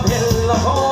from home.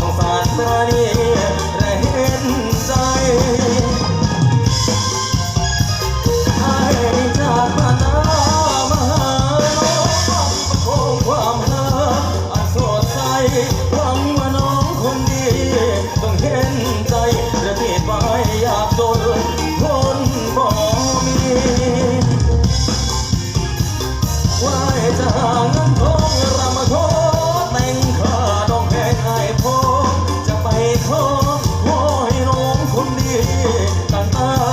สงสารเธอนี่และเห็นใจให้จาบ้านหองความหาอัสดใสหวังว่าน้องคนดีต้องเห็นใจ กันมา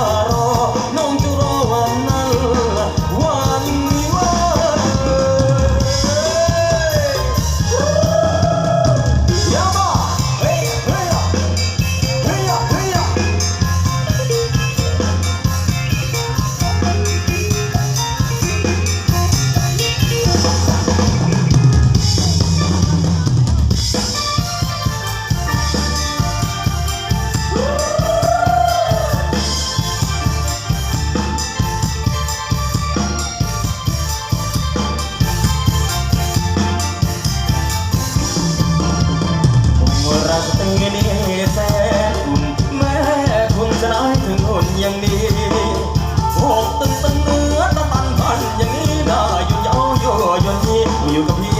nunca me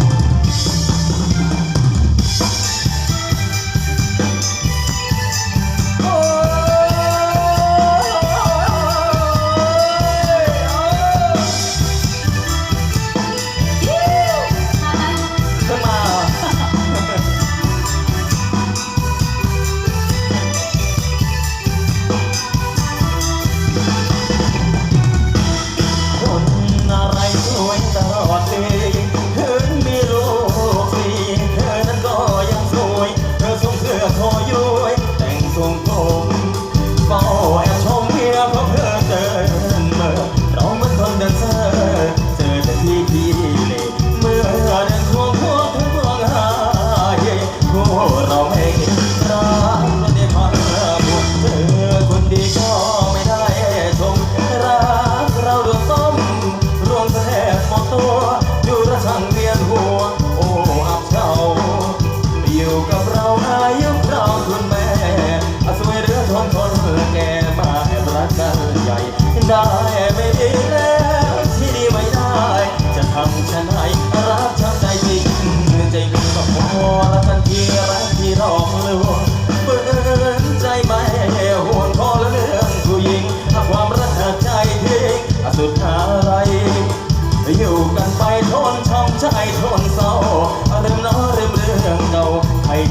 my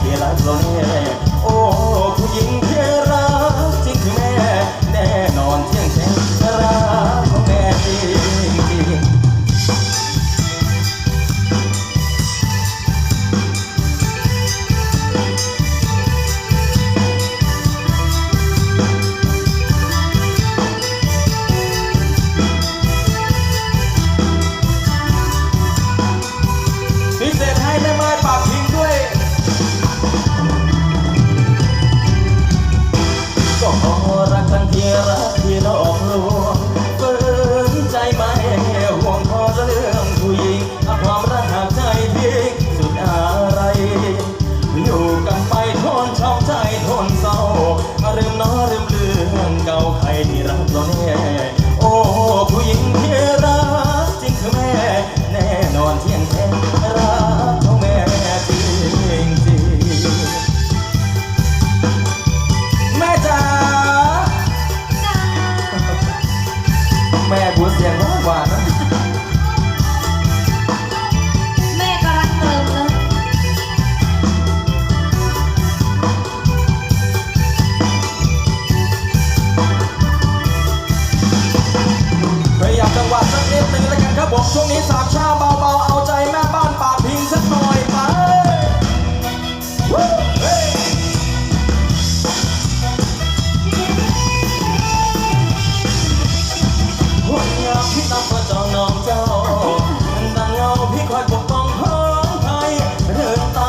เวลาร้อนแน่ รักทั้งที่รักที่น้องกรู้